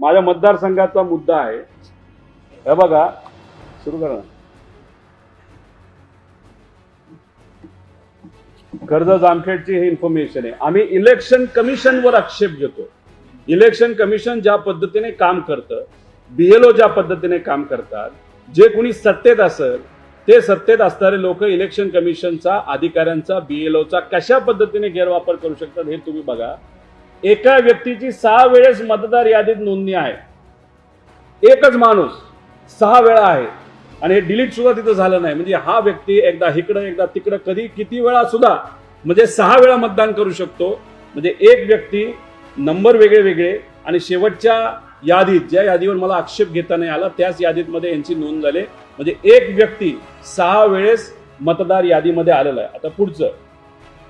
माझ्या मतदारसंघाचा मुद्दा आहे. हे बघा सुरू करा कर्ज जामखेडची हे इन्फॉर्मेशन आहे. आम्ही इलेक्शन कमिशनवर आक्षेप घेतो. इलेक्शन कमिशन ज्या पद्धतीने काम करतं बीएलओ ज्या पद्धतीने काम करतात जे कोणी सत्तेत असेल ते सत्तेत असणारे लोक इलेक्शन कमिशनचा अधिकाऱ्यांचा बीएलओचा कशा पद्धतीने गैरवापर करू शकतात हे तुम्ही बघा. एका व्यक्तीची सहा वेळेस मतदार यादीत नोंदणी आहे. एकच माणूस सहा वेळा आहे आणि हे डिलीट सुद्धा तिथं झालं नाही. म्हणजे हा व्यक्ती एकदा इकडं एकदा तिकडं कधी किती वेळा सुद्धा म्हणजे सहा वेळा मतदान करू शकतो. म्हणजे एक व्यक्ती नंबर वेगळे वेगळे आणि शेवटच्या यादीत ज्या यादीवर मला आक्षेप घेता नाही आला त्याच यादीत मध्ये यांची नोंद झाली. म्हणजे एक व्यक्ती सहा वेळेस मतदार यादीमध्ये आलेला आहे. आता पुढचं.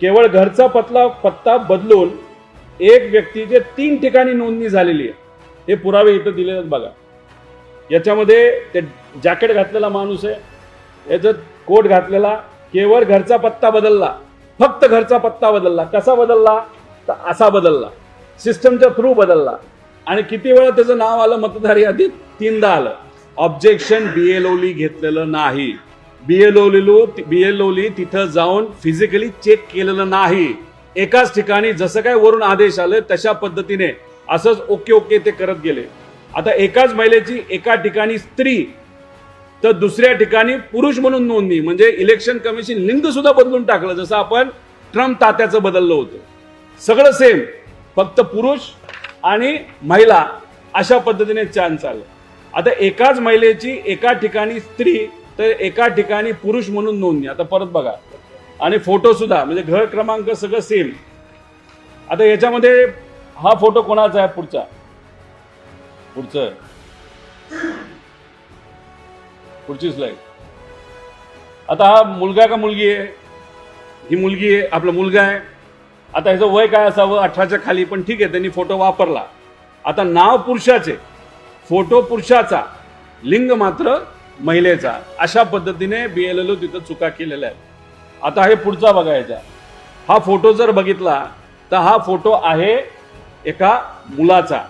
केवळ घरचा पतला पत्ता बदलून एक व्यक्तीचे तीन ठिकाणी नोंदणी झालेली आहे. हे पुरावे इथं दिलेले आहेत बघा. याच्यामध्ये ते जॅकेट घातलेला माणूस आहे. याचं कोट घातलेला केवळ घरचा पत्ता बदलला फक्त घरचा पत्ता बदलला. कसा बदलला? तर असा बदलला. सिस्टमच्या थ्रू बदलला. आणि किती वेळा त्याचं नाव आलं मतदार यादीत? तीनदा आलं. ऑब्जेक्शन बी एल ओली घेतलेलं नाही. बी एल ओलीलो बी एल ओली तिथं जाऊन फिजिकली चेक केलेलं नाही. एकाच ठिकाणी जसं काय वरून आदेश आले तशा पद्धतीने असंच ओके ओके ते करत गेले. आता एकाच महिलेची एका ठिकाणी स्त्री तर दुसऱ्या ठिकाणी पुरुष म्हणून नोंदणी म्हणजे इलेक्शन कमिशन लिंग सुद्धा बदलून टाकलं जसं आपण ट्रम्प तात्याचं बदललं होतं. सगळं सेम फक्त पुरुष आणि महिला अशा पद्धतीने चान्स आलं आता एकाच महिलेची एका ठिकाणी स्त्री तर एका ठिकाणी पुरुष म्हणून नोंदणी. आता परत बघा. आणि फोटो सुद्धा म्हणजे घर क्रमांक सगळं सेम आता याच्यामध्ये हा फोटो कोणाचा आहे पुढचा? पुढचं. पुढची स्लाइड आता हा मुलगा का मुलगी आहे? ही मुलगी आहे आपला मुलगा आहे. आता ह्याचं वय काय असावं? अठराच्या खाली पण ठीक आहे त्यांनी फोटो वापरला. आता नाव पुरुषाचे. फोटो पुरुषाचा. लिंग मात्र महिलेचा. अशा पद्धतीने बीएलएल तिथं चुका केलेल्या आहेत. आता हे पुढचा बघायचा. हा फोटो जर बघितला तर हा फोटो आहे एका मुलाचा.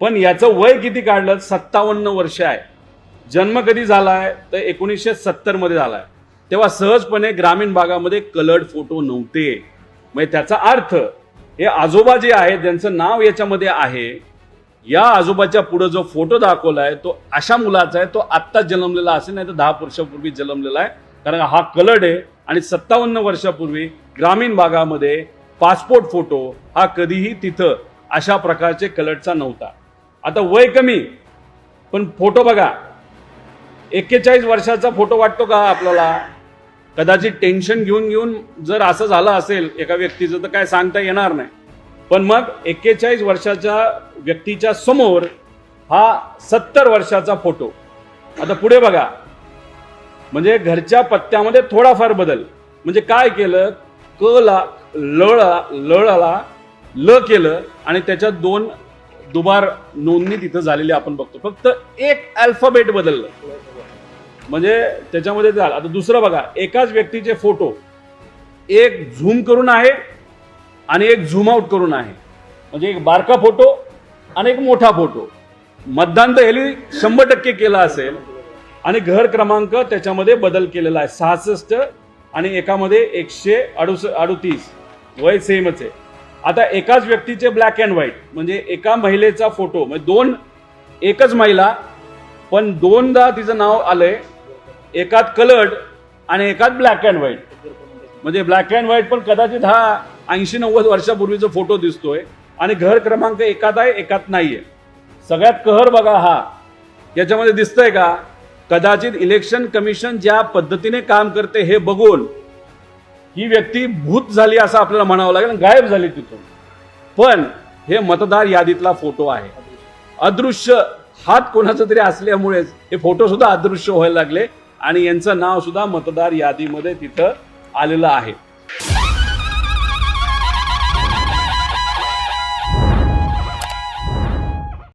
पण याचं वय किती काढलं? सत्तावन्न वर्ष आहे. जन्म कधी झालाय? तर एकोणीसशे सत्तरमध्ये झाला झालाय. तेव्हा सहजपणे ग्रामीण भागामध्ये कलर्ड फोटो नव्हते. म्हणजे त्याचा अर्थ हे आजोबा जे आहेत ज्यांचं नाव याच्यामध्ये आहे या आजोबाच्या पुढे जो फोटो दाखवलाय तो अशा मुलाचा आहे तो आत्ताच जन्मलेला असेल नाही तर दहा वर्षापूर्वी जन्मलेला आहे. कारण हा कलर्ड आहे. आणि सत्तावन्न वर्षापूर्वी ग्रामीण भागामध्ये पासपोर्ट फोटो हा कधीही तिथं अशा प्रकारचे कलटचा नव्हता. आता वय कमी पण फोटो बघा. एक्केचाळीस वर्षाचा फोटो वाटतो का आपल्याला? कदाचित टेन्शन घेऊन घेऊन जर असं झालं असेल एका व्यक्तीचं तर काय सांगता येणार नाही. पण मग एक्केचाळीस वर्षाच्या व्यक्तीच्या समोर हा सत्तर वर्षाचा फोटो. आता पुढे बघा. म्हणजे घरच्या पत्त्यामध्ये थोडाफार बदल. म्हणजे काय केलं? क ला लळा लळाला ल केलं आणि त्याच्यात दोन दुबार नोंदणी तिथं झालेली आपण बघतो. फक्त एक अल्फाबेट बदललं. म्हणजे त्याच्यामध्ये झालं. आता दुसरं बघा. एकाच व्यक्तीचे फोटो एक झूम करून आहे आणि एक झूम आउट करून आहे. म्हणजे एक बारका फोटो आणि एक मोठा फोटो मतदान तर ह्यानी शंभर टक्के केलं असेल. आणि घर क्रमांक त्याच्यामध्ये बदल केलेला आहे. सहासष्ट आणि एकामध्ये एकशे अडुस अडुतीस. वय सेमच आहे. आता एकाच व्यक्तीचे ब्लॅक अँड व्हाईट म्हणजे एका महिलेचा फोटो म्हणजे दोन एकच महिला पण दोनदा तिचं नाव आलंय. एकात कलर्ड आणि एकात ब्लॅक अँड व्हाईट म्हणजे ब्लॅक अँड व्हाईट पण कदाचित हा ऐंशी नव्वद वर्षापूर्वीचा फोटो दिसतोय. आणि घर क्रमांक एकात आहे एकात नाहीये. सगळ्यात कहर बघा हा. याच्यामध्ये दिसतंय का? कदाचित इलेक्शन कमिशन ज्या पद्धतीने काम करते हे बघून ही व्यक्ती भूत झाली असं आपल्याला म्हणावं लागेल आणि गायब झाली तिथून. पण हे मतदार यादीतला फोटो आहे. अदृश्य हात कोणाचा तरी असल्यामुळेच हे फोटो सुद्धा अदृश्य व्हायला लागले आणि यांचं नाव सुद्धा मतदार यादीमध्ये तिथं आलेलं आहे.